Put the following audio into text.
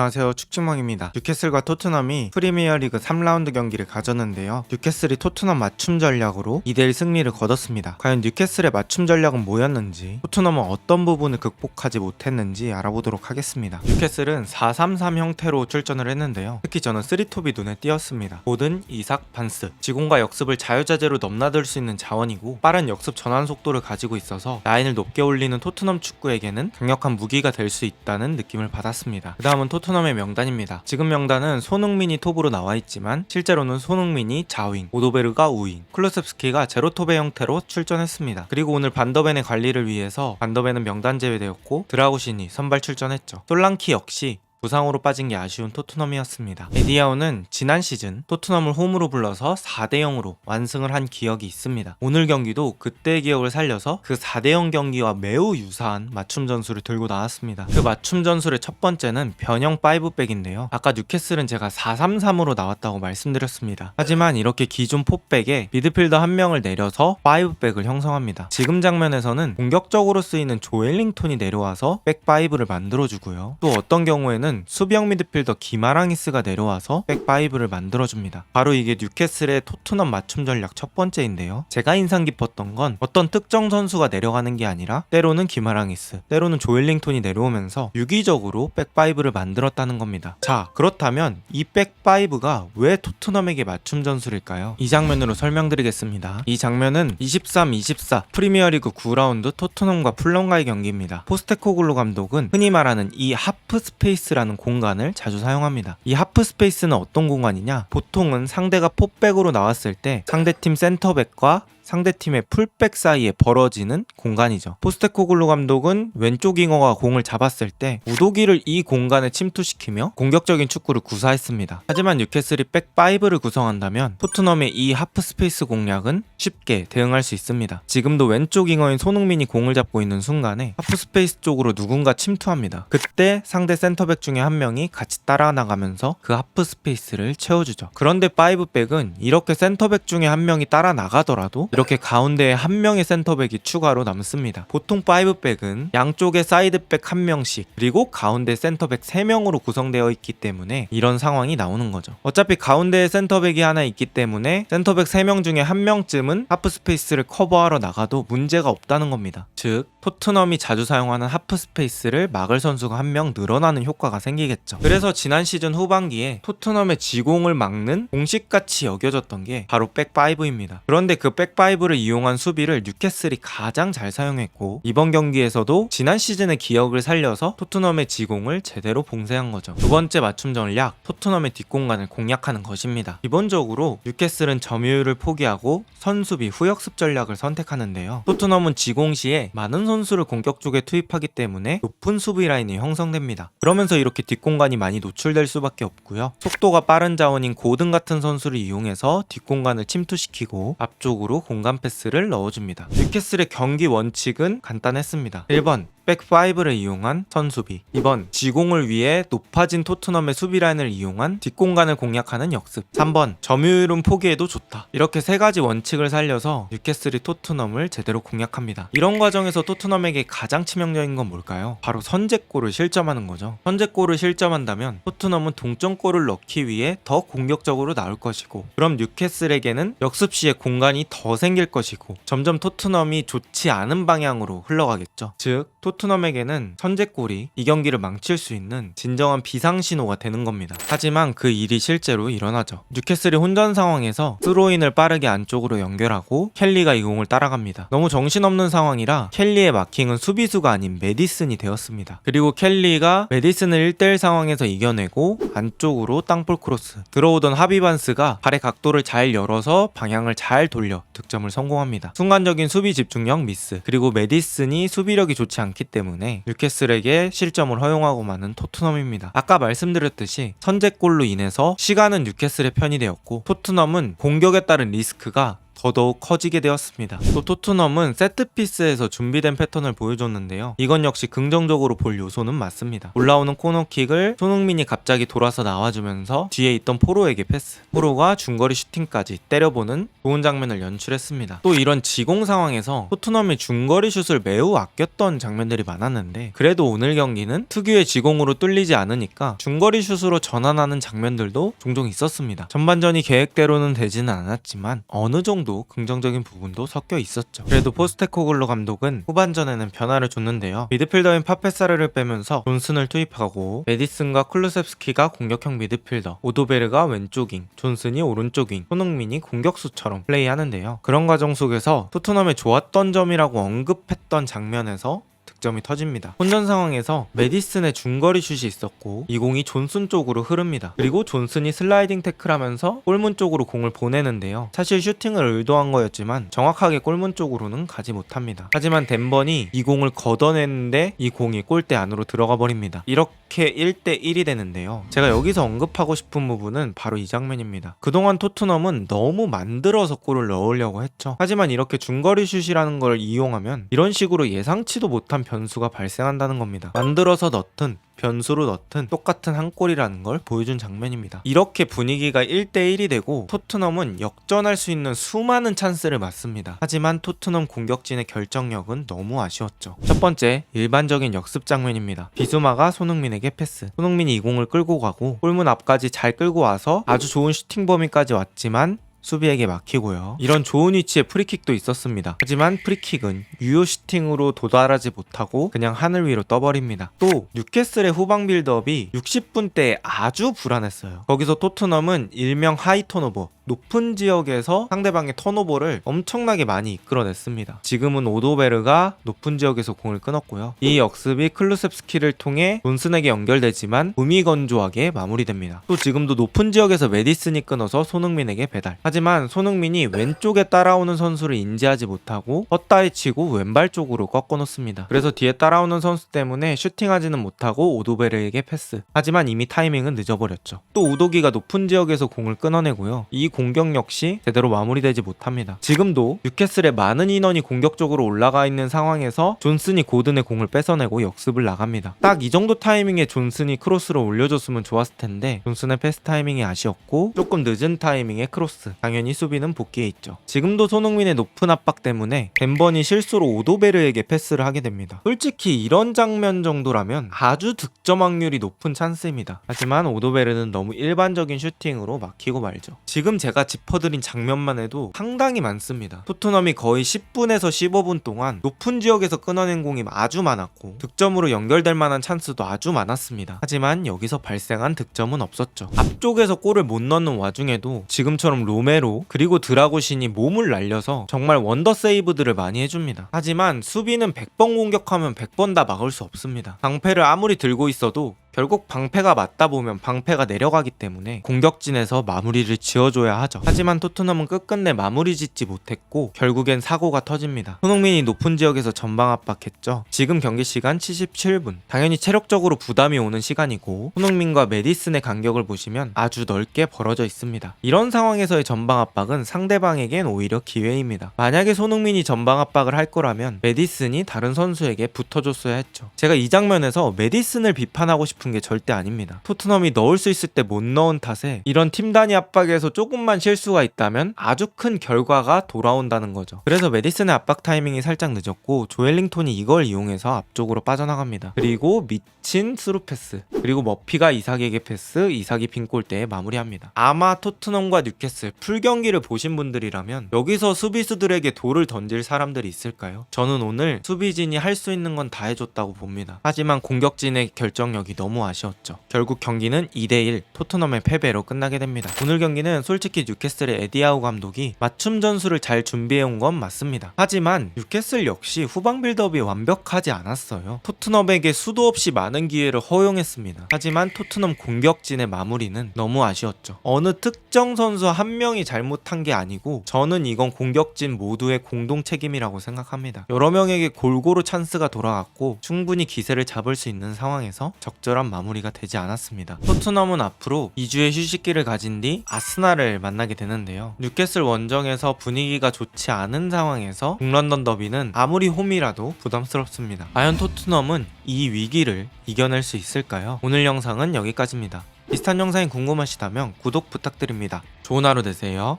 안녕하세요. 축지몽입니다. 뉴캐슬과 토트넘이 프리미어리그 3라운드 경기를 가졌는데요. 뉴캐슬이 토트넘 맞춤 전략으로 2대1 승리를 거뒀습니다. 과연 뉴캐슬의 맞춤 전략은 뭐였는지 토트넘은 어떤 부분을 극복하지 못했는지 알아보도록 하겠습니다. 뉴캐슬은 4-3-3 형태로 출전을 했는데요. 특히 저는 3톱이 눈에 띄었습니다. 보든, 이삭, 반스 지공과 역습을 자유자재로 넘나들 수 있는 자원이고 빠른 역습 전환 속도를 가지고 있어서 라인을 높게 올리는 토트넘 축구에게는 강력한 무기가 될 수 있다는 느낌을 받았습니다. 그 다음은 토트넘 의 명단입니다. 지금 명단은 손흥민이 톱으로 나와 있지만 실제로는 손흥민이 좌윙, 오도베르가 우윙, 클루셉스키가 제로톱의 형태로 출전했습니다. 그리고 오늘 반더벤의 관리를 위해서 반더벤은 명단 제외되었고 드라우신이 선발 출전했죠. 솔랑키 역시 부상으로 빠진 게 아쉬운 토트넘이었습니다. 에디아오는 지난 시즌 토트넘을 홈으로 불러서 4대 0으로 완승을 한 기억이 있습니다. 오늘 경기도 그때의 기억을 살려서 그 4대 0 경기와 매우 유사한 맞춤 전술을 들고 나왔습니다. 그 맞춤 전술의 첫 번째는 변형 5백인데요. 아까 뉴캐슬은 제가 4-3-3으로 나왔다고 말씀드렸습니다. 하지만 이렇게 기존 4백에 미드필더 한 명을 내려서 5백을 형성합니다. 지금 장면에서는 공격적으로 쓰이는 조엘링톤이 내려와서 백 5를 만들어주고요. 또 어떤 경우에는 수비형 미드필더 기마랑이스가 내려와서 백5를 만들어줍니다. 바로 이게 뉴캐슬의 토트넘 맞춤 전략 첫 번째인데요. 제가 인상 깊었던 건 어떤 특정 선수가 내려가는 게 아니라 때로는 기마랑이스, 때로는 조엘링톤이 내려오면서 유기적으로 백5를 만들었다는 겁니다. 자, 그렇다면 이 백5가 왜 토트넘에게 맞춤 전술일까요? 이 장면으로 설명드리겠습니다. 이 장면은 23-24 프리미어리그 9라운드 토트넘과 풀럼과의 경기입니다. 포스테코글루 감독은 흔히 말하는 이 하프 스페이스라 는 공간을 자주 사용합니다. 이 하프 스페이스는 어떤 공간이냐? 보통은 상대가 포백으로 나왔을 때 상대팀 센터백과 상대팀의 풀백 사이에 벌어지는 공간이죠. 포스테코글루 감독은 왼쪽 잉어가 공을 잡았을 때 우도기를 이 공간에 침투시키며 공격적인 축구를 구사했습니다. 하지만 뉴캐슬이 백5를 구성한다면 토트넘의 이 하프 스페이스 공략은 쉽게 대응할 수 있습니다. 지금도 왼쪽 잉어인 손흥민이 공을 잡고 있는 순간에 하프 스페이스 쪽으로 누군가 침투합니다. 그때 상대 센터백 중에 한 명이 같이 따라 나가면서 그 하프 스페이스를 채워주죠. 그런데 5백은 이렇게 센터백 중에 한 명이 따라 나가더라도 이렇게 가운데에 한 명의 센터백이 추가로 남습니다. 보통 5백은 양쪽에 사이드백 한 명씩 그리고 가운데 센터백 3명으로 구성되어 있기 때문에 이런 상황이 나오는 거죠. 어차피 가운데에 센터백이 하나 있기 때문에 센터백 3명 중에 한 명쯤은 하프 스페이스를 커버하러 나가도 문제가 없다는 겁니다. 즉 토트넘이 자주 사용하는 하프 스페이스를 막을 선수가 한 명 늘어나는 효과가 생기겠죠. 그래서 지난 시즌 후반기에 토트넘의 지공을 막는 공식같이 여겨졌던 게 바로 백5입니다. 그런데 그 백5를 이용한 수비를 뉴캐슬이 가장 잘 사용했고 이번 경기에서도 지난 시즌의 기억을 살려서 토트넘의 지공을 제대로 봉쇄한 거죠. 두 번째 맞춤 전략 토트넘의 뒷공간을 공략하는 것입니다. 기본적으로 뉴캐슬은 점유율을 포기하고 선수비 후역습 전략을 선택하는데요. 토트넘은 지공 시에 많은 선수를 공격 쪽에 투입하기 때문에 높은 수비 라인이 형성됩니다. 그러면서 이렇게 뒷공간이 많이 노출될 수밖에 없고요. 속도가 빠른 자원인 고든 같은 선수를 이용해서 뒷공간을 침투시키고 앞쪽으로 공간 패스를 넣어줍니다. 뉴캐슬의 경기 원칙은 간단했습니다. 1번 백5를 이용한 선수비. 2번 지공을 위해 높아진 토트넘의 수비라인을 이용한 뒷공간을 공략하는 역습. 3번 점유율은 포기해도 좋다. 이렇게 세 가지 원칙을 살려서 뉴캐슬이 토트넘을 제대로 공략합니다. 이런 과정에서 토트넘에게 가장 치명적인 건 뭘까요? 바로 선제골을 실점하는 거죠. 선제골을 실점한다면 토트넘은 동점골을 넣기 위해 더 공격적으로 나올 것이고 그럼 뉴캐슬에게는 역습 시에 공간이 더 생길 것이고 점점 토트넘이 좋지 않은 방향으로 흘러가겠죠. 즉 토 트넘에게는 선제골이 이 경기를 망칠 수 있는 진정한 비상신호가 되는 겁니다. 하지만 그 일이 실제로 일어나죠. 뉴캐슬이 혼전 상황에서 스로인을 빠르게 안쪽으로 연결하고 켈리가 이 공을 따라갑니다. 너무 정신없는 상황이라 켈리의 마킹은 수비수가 아닌 메디슨이 되었습니다. 그리고 켈리가 메디슨을 1대1 상황에서 이겨내고 안쪽으로 땅볼 크로스 들어오던 하비반스가 발의 각도를 잘 열어서 방향을 잘 돌려 득점을 성공합니다. 순간적인 수비 집중력 미스 그리고 메디슨이 수비력이 좋지 않기 때문에 뉴캐슬에게 실점을 허용하고 마는 토트넘입니다. 아까 말씀드렸듯이 선제골로 인해서 시간은 뉴캐슬의 편이 되었고 토트넘은 공격에 따른 리스크가 더더욱 커지게 되었습니다. 또 토트넘은 세트피스에서 준비된 패턴을 보여줬는데요. 이건 역시 긍정적으로 볼 요소는 맞습니다. 올라오는 코너킥을 손흥민이 갑자기 돌아서 나와주면서 뒤에 있던 포로에게 패스, 포로가 중거리 슈팅까지 때려보는 좋은 장면을 연출했습니다. 또 이런 지공 상황에서 토트넘이 중거리 슛을 매우 아꼈던 장면들이 많았는데 그래도 오늘 경기는 특유의 지공으로 뚫리지 않으니까 중거리 슛으로 전환하는 장면들도 종종 있었습니다. 전반전이 계획대로는 되지는 않았지만 어느 정도 긍정적인 부분도 섞여 있었죠. 그래도 포스테코글로 감독은 후반전에는 변화를 줬는데요. 미드필더인 파페사르를 빼면서 존슨을 투입하고 메디슨과 쿨루셉스키가 공격형 미드필더, 오도베르가 왼쪽인, 존슨이 오른쪽인, 손흥민이 공격수처럼 플레이하는데요. 그런 과정 속에서 토트넘의 좋았던 점이라고 언급했던 장면에서 득점이 터집니다. 혼전 상황에서 메디슨의 중거리 슛이 있었고 이 공이 존슨 쪽으로 흐릅니다. 그리고 존슨이 슬라이딩 태클하면서 골문 쪽으로 공을 보내는데요. 사실 슈팅을 의도한 거였지만 정확하게 골문 쪽으로는 가지 못합니다. 하지만 덴번이 이 공을 걷어냈는데 이 공이 골대 안으로 들어가 버립니다. 이렇게 1대 1이 되는데요. 제가 여기서 언급하고 싶은 부분은 바로 이 장면입니다. 그동안 토트넘은 너무 만들어서 골을 넣으려고 했죠. 하지만 이렇게 중거리 슛이라는 걸 이용하면 이런 식으로 예상치도 못한 변수가 발생한다는 겁니다. 만들어서 넣든 변수로 넣든 똑같은 한 골이라는 걸 보여준 장면입니다. 이렇게 분위기가 1대1이 되고 토트넘은 역전할 수 있는 수많은 찬스를 맞습니다. 하지만 토트넘 공격진의 결정력은 너무 아쉬웠죠. 첫 번째, 일반적인 역습 장면입니다. 비수마가 손흥민에게 패스. 손흥민이 이 공을 끌고 가고 골문 앞까지 잘 끌고 와서 아주 좋은 슈팅 범위까지 왔지만 수비에게 막히고요. 이런 좋은 위치에 프리킥도 있었습니다. 하지만 프리킥은 유효 슈팅으로 도달하지 못하고 그냥 하늘 위로 떠버립니다. 또 뉴캐슬의 후방 빌드업이 60분 때 아주 불안했어요. 거기서 토트넘은 일명 하이 턴오버 높은 지역에서 상대방의 턴오버를 엄청나게 많이 이끌어냈습니다. 지금은 오도베르가 높은 지역에서 공을 끊었고요. 이 역습이 클루셉스키를 통해 존슨에게 연결되지만 무미건조하게 마무리됩니다. 또 지금도 높은 지역에서 메디슨이 끊어서 손흥민에게 배달. 하지만 손흥민이 왼쪽에 따라오는 선수를 인지하지 못하고 헛다리 치고 왼발 쪽으로 꺾어 놓습니다. 그래서 뒤에 따라오는 선수 때문에 슈팅하지는 못하고 오도베르에게 패스. 하지만 이미 타이밍은 늦어버렸죠. 또 우도기가 높은 지역에서 공을 끊어내고요. 이 공격 역시 제대로 마무리되지 못합니다. 지금도 뉴캐슬의 많은 인원이 공격적으로 올라가 있는 상황에서 존슨이 고든의 공을 뺏어내고 역습을 나갑니다. 딱 이 정도 타이밍에 존슨이 크로스를 올려줬으면 좋았을 텐데 존슨의 패스 타이밍이 아쉬웠고 조금 늦은 타이밍에 크로스. 당연히 수비는 복귀해 있죠. 지금도 손흥민의 높은 압박 때문에 벤번이 실수로 오도베르에게 패스를 하게 됩니다. 솔직히 이런 장면 정도라면 아주 득점 확률이 높은 찬스입니다. 하지만 오도베르는 너무 일반적인 슈팅으로 막히고 말죠. 지금 제가 짚어드린 장면만 해도 상당히 많습니다. 토트넘이 거의 10분에서 15분 동안 높은 지역에서 끊어낸 공이 아주 많았고 득점으로 연결될 만한 찬스도 아주 많았습니다. 하지만 여기서 발생한 득점은 없었죠. 앞쪽에서 골을 못 넣는 와중에도 지금처럼 로메로 그리고 드라고신이 몸을 날려서 정말 원더 세이브들을 많이 해줍니다. 하지만 수비는 100번 공격하면 100번 다 막을 수 없습니다. 방패를 아무리 들고 있어도 결국 방패가 맞다 보면 방패가 내려가기 때문에 공격진에서 마무리를 지어줘야 하죠. 하지만 토트넘은 끝끝내 마무리 짓지 못했고 결국엔 사고가 터집니다. 손흥민이 높은 지역에서 전방 압박했죠. 지금 경기 시간 77분. 당연히 체력적으로 부담이 오는 시간이고 손흥민과 메디슨의 간격을 보시면 아주 넓게 벌어져 있습니다. 이런 상황에서의 전방 압박은 상대방에겐 오히려 기회입니다. 만약에 손흥민이 전방 압박을 할 거라면 메디슨이 다른 선수에게 붙어줬어야 했죠. 제가 이 장면에서 메디슨을 비판하고 싶은 게 절대 아닙니다. 토트넘이 넣을 수 있을 때 못 넣은 탓에 이런 팀 단위 압박에서 조금만 실수가 있다면 아주 큰 결과가 돌아온다는 거죠. 그래서 메디슨의 압박 타이밍이 살짝 늦었고 조엘링톤이 이걸 이용해서 앞쪽으로 빠져나갑니다. 그리고 미친 스루 패스 그리고 머피가 이삭에게 패스 이삭이 빈 골대에 마무리합니다. 아마 토트넘과 뉴캐슬 풀 경기를 보신 분들이라면 여기서 수비수들에게 돌을 던질 사람들이 있을까요? 저는 오늘 수비진이 할 수 있는 건 다 해줬다고 봅니다. 하지만 공격진의 결정력이 너무 아쉬웠죠. 결국 경기는 2대1 토트넘의 패배로 끝나게 됩니다. 오늘 경기는 솔직히 뉴캐슬의 에디아우 감독이 맞춤 전술을 잘 준비해온 건 맞습니다. 하지만 뉴캐슬 역시 후방 빌드업이 완벽하지 않았어요. 토트넘에게 수도 없이 많은 기회를 허용했습니다. 하지만 토트넘 공격진의 마무리는 너무 아쉬웠죠. 어느 특정 선수 한 명이 잘못한 게 아니고 저는 이건 공격진 모두의 공동 책임이라고 생각합니다. 여러 명에게 골고루 찬스가 돌아갔고 충분히 기세를 잡을 수 있는 상황에서 적절한 적절한 마무리가 되지 않았습니다. 토트넘은 앞으로 2주의 휴식기를 가진 뒤 아스날을 만나게 되는데요. 뉴캐슬 원정에서 분위기가 좋지 않은 상황에서 북런던 더비는 아무리 홈이라도 부담스럽습니다. 과연 토트넘은 이 위기를 이겨낼 수 있을까요? 오늘 영상은 여기까지입니다. 비슷한 영상이 궁금하시다면 구독 부탁드립니다. 좋은 하루 되세요.